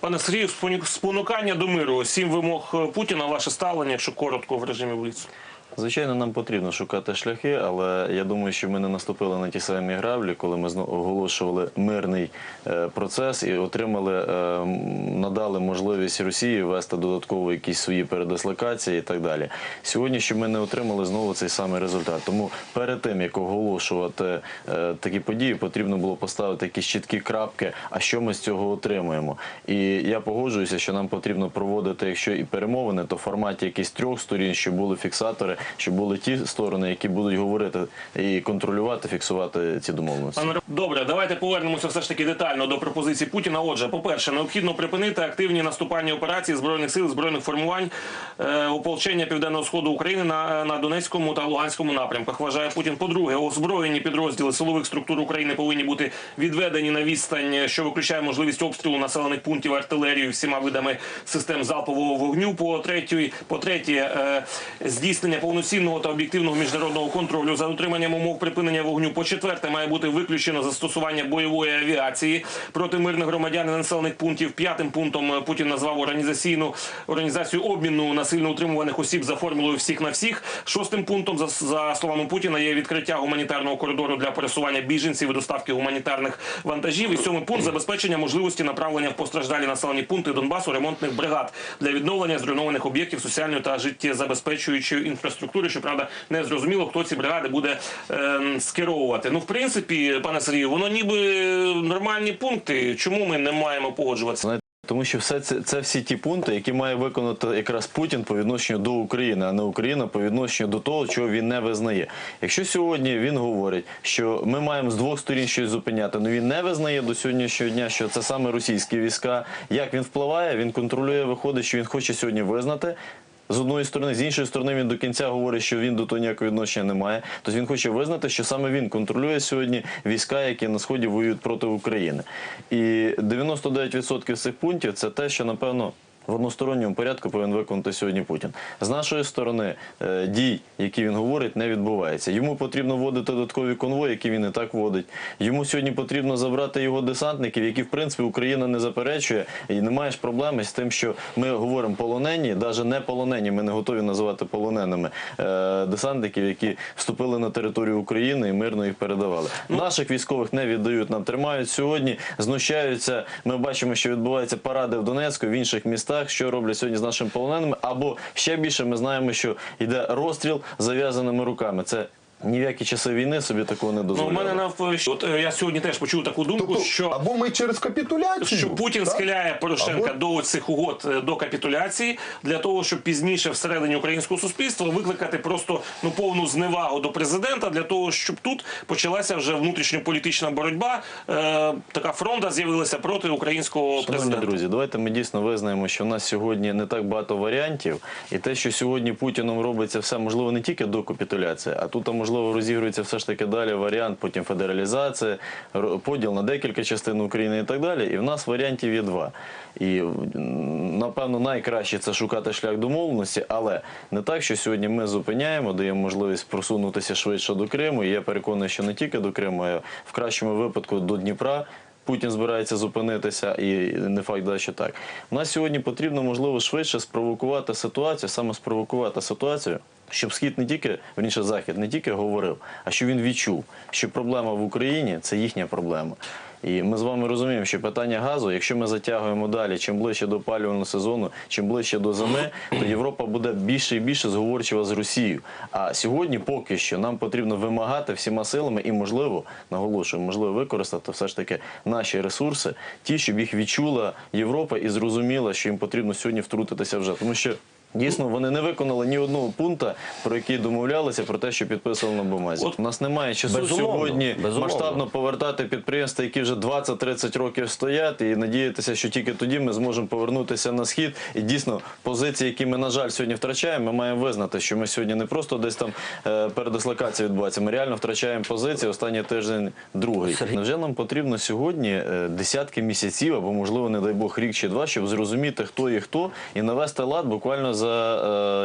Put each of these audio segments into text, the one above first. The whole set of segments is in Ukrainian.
Пане Сергію, спонукання до миру. Сім вимог е, Путіна. Ваше ставлення, якщо коротко в режимі Бліцу. Звичайно, нам потрібно шукати шляхи, але я думаю, що ми не наступили на ті самі граблі, коли ми оголошували мирний е, процес і отримали, е, надали можливість Росії ввести додатково якісь свої передислокації і так далі. Сьогодні, що ми не отримали знову цей самий результат. Тому перед тим як оголошувати е, такі події, потрібно було поставити якісь чіткі крапки. А що ми з цього отримуємо? І я погоджуюся, що нам потрібно проводити, якщо і перемовини, то в форматі якісь трьох сторін, щоб були фіксатори, щоб були ті сторони, які будуть говорити і контролювати, фіксувати ці домовленості. Добре, давайте повернемося все ж таки детально до пропозицій Путіна. Отже, по-перше, необхідно припинити активні наступальні операції збройних сил, збройних формувань е, ополчення південного сходу України на, на Донецькому та Луганському напрямках. Вважає Путін. По-друге, озброєні підрозділи силових структур України повинні бути відведені на відстань, що виключає можливість обстрілу населених пунктів артилерією всіма видами систем залпового вогню. По третє, по третє, е, здійснення повноцінного та об'єктивного міжнародного контролю за дотриманням умов припинення вогню. По четверте, має бути виключено застосування бойової авіації проти мирних громадян і населених пунктів. П'ятим пунктом е, Путін назвав організаційну організацію обміну насильно утримуваних осіб за формулою всіх на всіх. Шостим пунктом, за, за словами Путіна, є відкриття гуманітарного коридору для пересування біженців і доставки гуманітарних вантажів. І сьомий пункт забезпечення можливості направлення в постраждалі населені пункти Донбасу ремонтних бригад для відновлення зруйнованих об'єктів соціальної та життєзабезпечуючої інфраструктури. Щоправда, не зрозуміло, хто ці бригади буде ем, скеровувати. Ну, в принципі, пане Сергію, воно ніби нормальні пункти. Чому ми не маємо погоджуватися? Тому що все це, це всі ті пункти, які має виконати якраз Путін по відношенню до України, а не Україна по відношенню до того, чого він не визнає. Якщо сьогодні він говорить, що ми маємо з двох сторін щось зупиняти, але він не визнає до сьогоднішнього дня, що це саме російські війська. Як він впливає, він контролює, виходить, що він хоче сьогодні визнати. З одної сторони, з іншої сторони, він до кінця говорить, що він до того ніякого відношення не має. Тобто він хоче визнати, що саме він контролює сьогодні війська, які на сході воюють проти України. І 99% з цих пунктів це те, що напевно. В односторонньому порядку повинен виконати сьогодні Путін. З нашої сторони е, дій, які він говорить, не відбувається. Йому потрібно вводити додаткові конвої, які він і так вводить. Йому сьогодні потрібно забрати його десантників, які в принципі Україна не заперечує, і немає ж проблеми з тим, що ми говоримо полонені, навіть не полонені. Ми не готові називати полоненими е, десантників, які вступили на територію України і мирно їх передавали. Наших військових не віддають, нам тримають сьогодні, знущаються. Ми бачимо, що відбуваються паради в Донецьку, в інших містах. Що роблять сьогодні з нашими полоненими? Або ще більше ми знаємо, що йде розстріл зав'язаними руками. Це ні в які часи війни собі такого не Ну, у мене навпаки, от е, я сьогодні теж почув таку думку, Тобто, що або ми через капітуляцію. що Путін так? схиляє Порошенка Або- до цих угод е, до капітуляції для того, щоб пізніше всередині українського суспільства викликати просто ну повну зневагу до президента, для того, щоб тут почалася вже внутрішньополітична боротьба. Е, така фронта з'явилася проти українського Шановні президента. друзі, давайте ми дійсно визнаємо, що в нас сьогодні не так багато варіантів, і те, що сьогодні Путіном робиться все, можливо, не тільки до капітуляції, а тут, а, можливо, розігрується все ж таки далі варіант, потім федералізація, поділ на декілька частин України і так далі. І в нас варіантів є два. І напевно найкраще це шукати шлях домовленості, але не так, що сьогодні ми зупиняємо, даємо можливість просунутися швидше до Криму. І я переконаний, що не тільки до Криму, а в кращому випадку до Дніпра. Путін збирається зупинитися, і не факт, да, що так. У нас сьогодні потрібно, можливо, швидше спровокувати ситуацію, саме спровокувати ситуацію, щоб схід не тільки, верніше захід, не тільки говорив, а щоб він відчув, що проблема в Україні це їхня проблема. І ми з вами розуміємо, що питання газу, якщо ми затягуємо далі, чим ближче до опалювального сезону, чим ближче до зими, то Європа буде більше і більше зговорчива з Росією. А сьогодні поки що нам потрібно вимагати всіма силами і, можливо, наголошую, можливо, використати все ж таки наші ресурси, ті, щоб їх відчула Європа і зрозуміла, що їм потрібно сьогодні втрутитися вже, тому що. Дійсно, вони не виконали ні одного пункту, про який домовлялися, про те, що підписували на бумазі. От У нас немає часу Безумовно, сьогодні безумовно. масштабно повертати підприємства, які вже 20-30 років стоять, і надіятися, що тільки тоді ми зможемо повернутися на схід. І дійсно, позиції, які ми, на жаль, сьогодні втрачаємо, ми маємо визнати, що ми сьогодні не просто десь там е, передислокація відбувається, ми реально втрачаємо позиції останній тиждень другий. Сергій. Невже нам потрібно сьогодні е, десятки місяців або, можливо, не дай Бог, рік чи два, щоб зрозуміти, хто є хто, і навести лад буквально за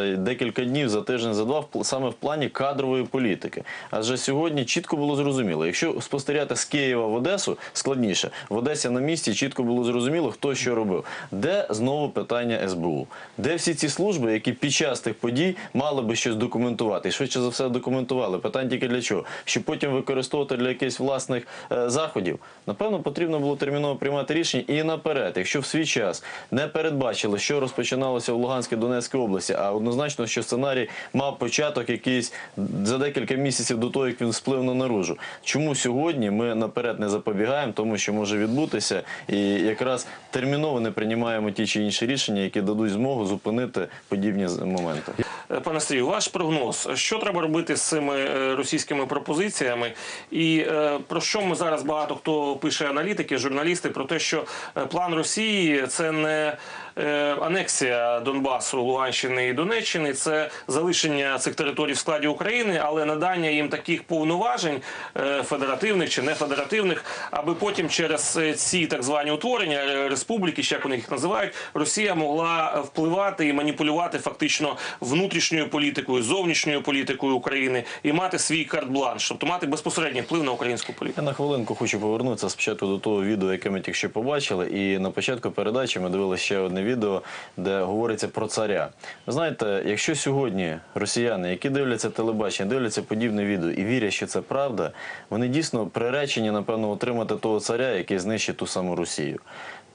е, декілька днів, за тиждень, за два, саме в плані кадрової політики. Адже сьогодні чітко було зрозуміло, якщо спостерігати з Києва в Одесу, складніше. В Одесі на місці чітко було зрозуміло, хто що робив. Де знову питання СБУ? Де всі ці служби, які під час тих подій мали би щось документувати? І швидше за все документували. Питання тільки для чого? Щоб потім використовувати для якихось власних е, заходів. Напевно, потрібно було терміново приймати рішення і наперед, якщо в свій час не передбачили, що розпочиналося в Луганській Донецькій області, а однозначно, що сценарій мав початок якийсь за декілька місяців до того, як він сплив на наружу. Чому сьогодні ми наперед не запобігаємо тому, що може відбутися, і якраз терміново не приймаємо ті чи інші рішення, які дадуть змогу зупинити подібні моменти. Е, Пане Сергію, ваш прогноз, що треба робити з цими е, російськими пропозиціями, і е, про що ми зараз багато хто пише аналітики, журналісти про те, що план Росії це не анексія Донбасу, Луганщини і Донеччини, це залишення цих територій в складі України, але надання їм таких повноважень е, федеративних чи нефедеративних, аби потім через е, ці так звані утворення е, республіки, ще як вони їх називають, Росія могла впливати і маніпулювати фактично внутрішньою політикою, зовнішньою політикою України і мати свій карт-бланш, тобто мати безпосередній вплив на українську політику. Я на хвилинку хочу повернутися спочатку до того відео, яке ми тільки що побачили. І на початку передачі ми дивилися ще одне відео, де говориться про царя. Ви знаєте, якщо сьогодні росіяни, які дивляться телебачення, дивляться подібне відео і вірять, що це правда, вони дійсно приречені, напевно, отримати того царя, який знищить ту саму Росію.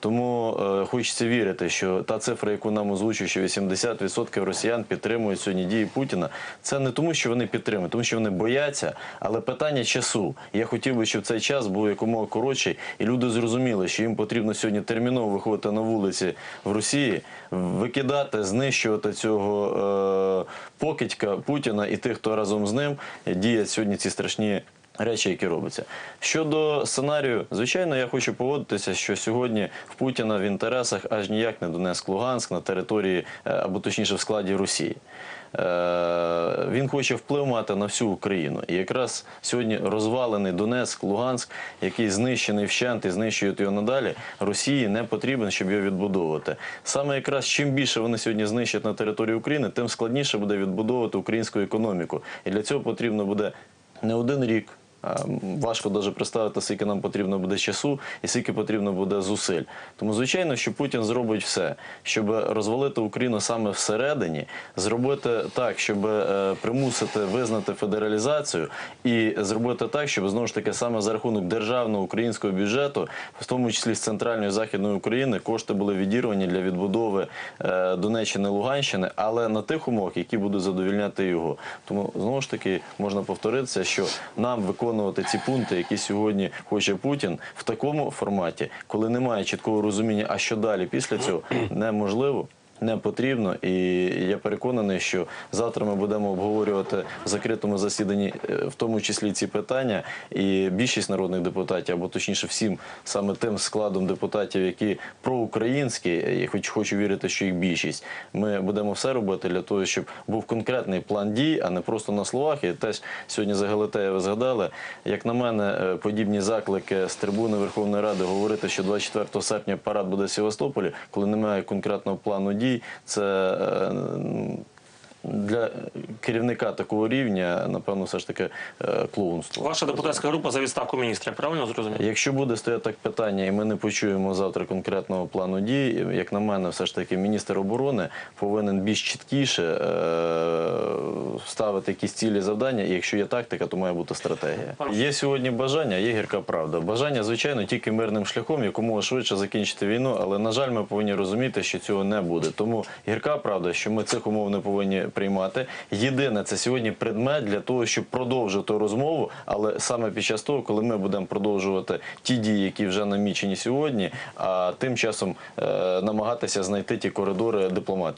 Тому е, хочеться вірити, що та цифра, яку нам озвучують, що 80% росіян підтримують сьогодні дії Путіна, це не тому, що вони підтримують, тому що вони бояться, але питання часу. Я хотів би, щоб цей час був якомога коротший, і люди зрозуміли, що їм потрібно сьогодні терміново виходити на вулиці в Росії, викидати, знищувати цього е, покидька Путіна і тих, хто разом з ним діють сьогодні ці страшні речі, які робляться. Щодо сценарію, звичайно, я хочу погодитися, що сьогодні в Путіна в інтересах аж ніяк не Донецьк-Луганськ на території, е, або точніше в складі Росії. Е, Він хоче вплив мати на всю Україну. І якраз сьогодні розвалений Донецьк, Луганськ, який знищений вщент і знищують його надалі, Росії не потрібен, щоб його відбудовувати. Саме якраз чим більше вони сьогодні знищать на території України, тим складніше буде відбудовувати українську економіку. І для цього потрібно буде не один рік. А, Важко навіть представити, скільки нам потрібно буде часу і скільки потрібно буде зусиль. Тому, звичайно, що Путін зробить все, щоб розвалити Україну саме всередині, зробити так, щоб е, примусити визнати федералізацію, і зробити так, щоб знову ж таки саме за рахунок державного українського бюджету, в тому числі з центральної західної України, кошти були відірвані для відбудови е, Донеччини Луганщини, але на тих умовах, які будуть задовільняти його. Тому знову ж таки можна повторитися, що нам виконувати ці пункти, які сьогодні хоче Путін, в такому форматі, коли немає чіткого розуміння, а що далі після цього, неможливо. Не потрібно, і я переконаний, що завтра ми будемо обговорювати в закритому засіданні, е, в тому числі ці питання. І більшість народних депутатів, або точніше, всім саме тим складом депутатів, які проукраїнські, і хоч хочу вірити, що їх більшість. Ми будемо все робити для того, щоб був конкретний план дій, а не просто на словах. І теж сьогодні за Галатея ви згадали. Як на мене, е, подібні заклики з трибуни Верховної Ради говорити, що 24 серпня парад буде в Севастополі, коли немає конкретного плану дій, це е, для керівника такого рівня, напевно, все ж таки е, клоунство. Ваша депутатська група за відставку міністра, правильно зрозумів? Якщо буде стояти так питання, і ми не почуємо завтра конкретного плану дій, як на мене, все ж таки міністр оборони повинен більш чіткіше е, ставити якісь цілі завдання. І якщо є тактика, то має бути стратегія. Є сьогодні бажання, є гірка правда. Бажання, звичайно, тільки мирним шляхом, якомога швидше закінчити війну. Але на жаль, ми повинні розуміти, що цього не буде. Тому гірка правда, що ми цих умов не повинні приймати. Єдине, це сьогодні предмет для того, щоб продовжити розмову, але саме під час того, коли ми будемо продовжувати ті дії, які вже намічені сьогодні, а тим часом е, намагатися знайти ті коридори дипломатії.